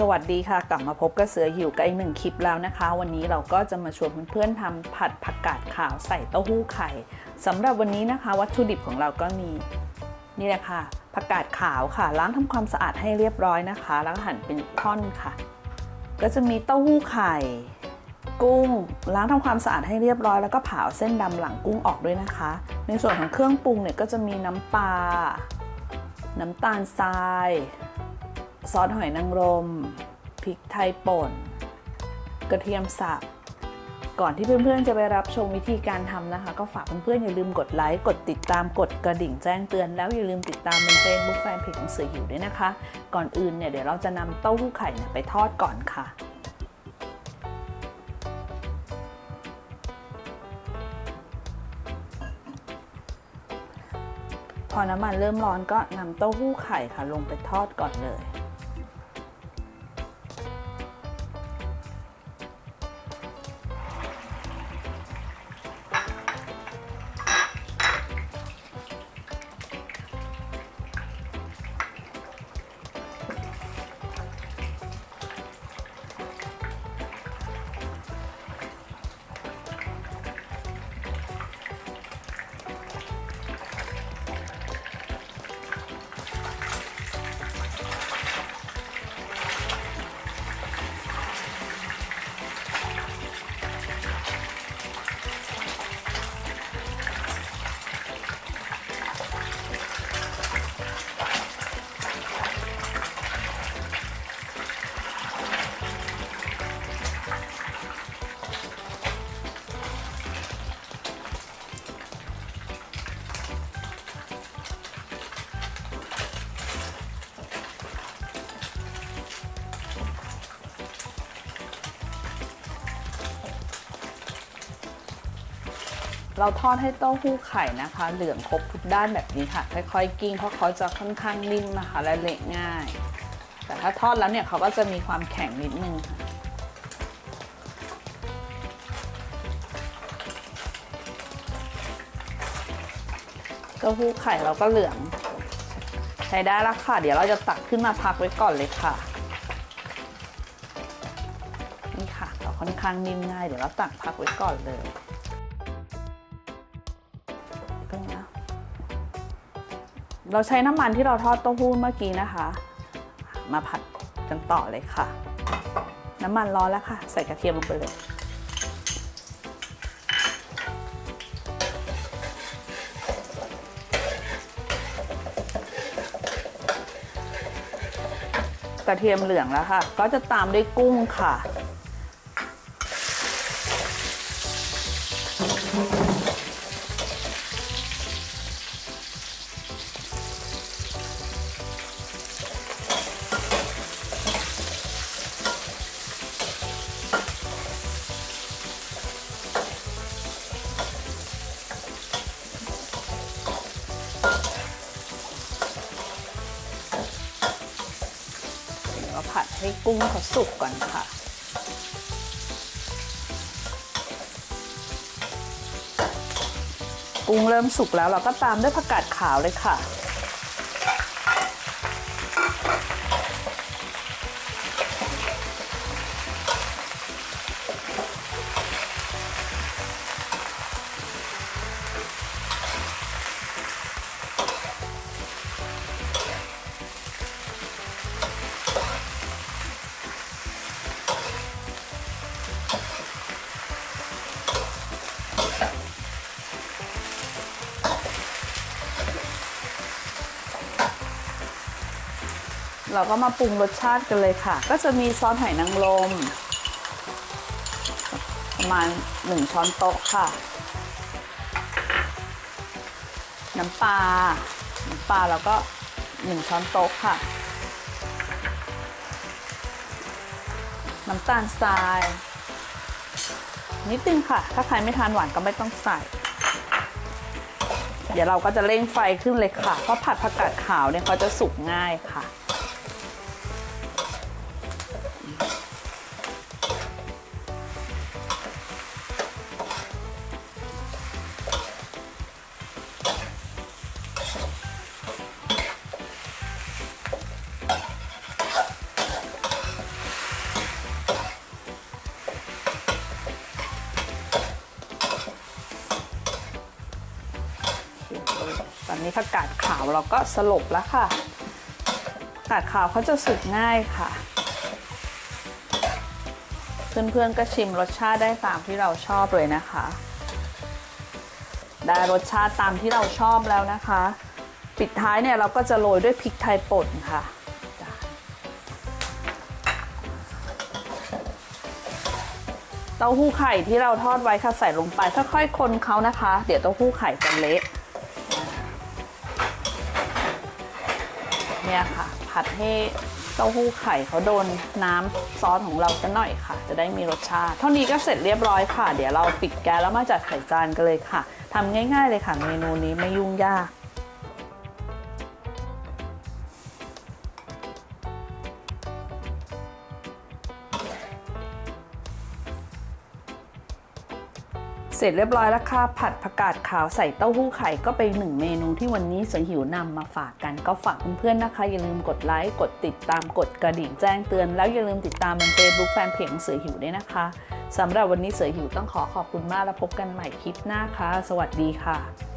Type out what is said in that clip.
สวัสดีค่ะ กลับมาพบกับเสือหิวกับอีกหนึ่งคลิปแล้วนะคะ วันนี้เราก็จะมาชวนเพื่อนๆทำผัดผักกาดขาวใส่เต้าหู้ไข่สำหรับวันนี้นะคะ วัตถุดิบของเราก็มี นี่แหละค่ะผักกาดขาวค่ะล้างทำความสะอาดให้เรียบร้อยนะคะ แล้วหั่นเป็นท่อนค่ะ ก็จะมีเต้าหู้ไข่ กุ้ง ล้างทำความสะอาดให้เรียบร้อย แล้วก็ผ่าเอาเส้นดำหลังกุ้งออกด้วยนะคะ ในส่วนของเครื่องปรุงเนี่ยก็จะมีน้ำปลาน้ำตาลทราย ซอสหอยนางรม พริกไทยป่น กระเทียมสับ ก่อนที่เพื่อนๆจะไปรับชมวิธีการทำนะคะ ก็ฝากเพื่อนๆอย่าลืมกดไลค์ กดติดตาม กดกระดิ่งแจ้งเตือน แล้วอย่าลืมติดตามบนเฟซบุ๊กแฟนเพจของเสือหิวด้วยนะคะ ก่อนอื่นเนี่ยเดี๋ยวเราจะนำเต้าหู้ไข่ไปทอดก่อนค่ะพอน้ำมันเริ่มร้อนก็นำเต้าหู้ไข่ค่ะลงไปทอดก่อนเลย เราทอดให้เต้าหู้ไข่นะคะ เหลืองครบทุกด้านแบบนี้ค่ะ ค่อยๆกิ้งเพราะเขาจะค่อนข้างนิ่มนะคะ และเละง่าย แต่ถ้าทอดแล้วเนี่ยเขาก็จะมีความแข็งนิดนึงค่ะเต้าหู้ไข่เราก็เหลือง ใช้ได้แล้วค่ะ เดี๋ยวเราจะตักขึ้นมาพักไว้ก่อนเลยค่ะ นี่ค่ะเราค่อนข้างนิ่มง่าย เดี๋ยวเราตักพักไว้ก่อนเลย เราใช้น้ำมันที่เราทอดเต้าหู้เมื่อกี้นะคะ มาผัดกันต่อเลยค่ะ น้ำมันร้อนแล้วค่ะ ใส่กระเทียมลงไปเลย กระเทียมเหลืองแล้วค่ะ ก็จะตามด้วยกุ้งค่ะ ให้กุ้งเขาสุกก่อนค่ะ กุ้งเริ่มสุกแล้วเราก็ตามด้วยผักกาดขาวเลยค่ะ เราก็มาปรุงรสชาติกันเลยค่ะ ก็จะมีซอสหอยนางรมประมาณ 1 ช้อนโต๊ะค่ะ น้ำปลา น้ำปลาแล้วก็ 1 ช้อนโต๊ะค่ะ น้ำตาลทราย นิดนึงค่ะ ถ้าใครไม่ทานหวานก็ไม่ต้องใส่ เดี๋ยวเราก็จะเร่งไฟขึ้นเลยค่ะ เพราะผัดผักกาดขาวเนี่ยเขาจะสุกง่ายค่ะ นี้ผักกาดขาวเราก็สลบแล้วค่ะผักกาดขาวเขาจะสุกง่ายค่ะ เพื่อนๆก็ชิมรสชาติได้ตามที่เราชอบเลยนะคะ ได้รสชาติตามที่เราชอบแล้วนะคะ ปิดท้ายเนี่ยเราก็จะโรยด้วยพริกไทยป่นค่ะจ้ะเต้าหู้ไข่ที่เราทอดไว้ค่ะใส่ลงไปค่อยๆคนเขานะคะ เดี๋ยวเต้าหู้ไข่จะเละ เนี่ยค่ะ ผัดให้เต้าหู้ไข่เขาโดนน้ำซอสของเราสักหน่อยค่ะ จะได้มีรสชาติ เท่านี้ก็เสร็จเรียบร้อยค่ะ เดี๋ยวเราปิดแก๊สแล้วมาจัดใส่จานกันเลยค่ะทำง่าย ๆ เลยค่ะ เมนูนี้ไม่ยุ่งยาก เสร็จเรียบร้อยแล้วค่ะผัดผักกาดขาวใส่เต้าหู้ไข่ก็เป็นหนึ่งเมนูที่วันนี้สวยหิวนำมาฝากกันก็ฝากเพื่อนๆนะคะ อย่าลืมกดไลค์กดติดตามกดกระดิ่งแจ้งเตือน แล้วอย่าลืมติดตามบนเฟซบุ๊กแฟนเพจของเสือหิวด้วยนะคะสำหรับวันนี้เสือหิวต้องขอขอบคุณมากแล้วพบกันใหม่คลิปหน้าค่ะ สวัสดีค่ะ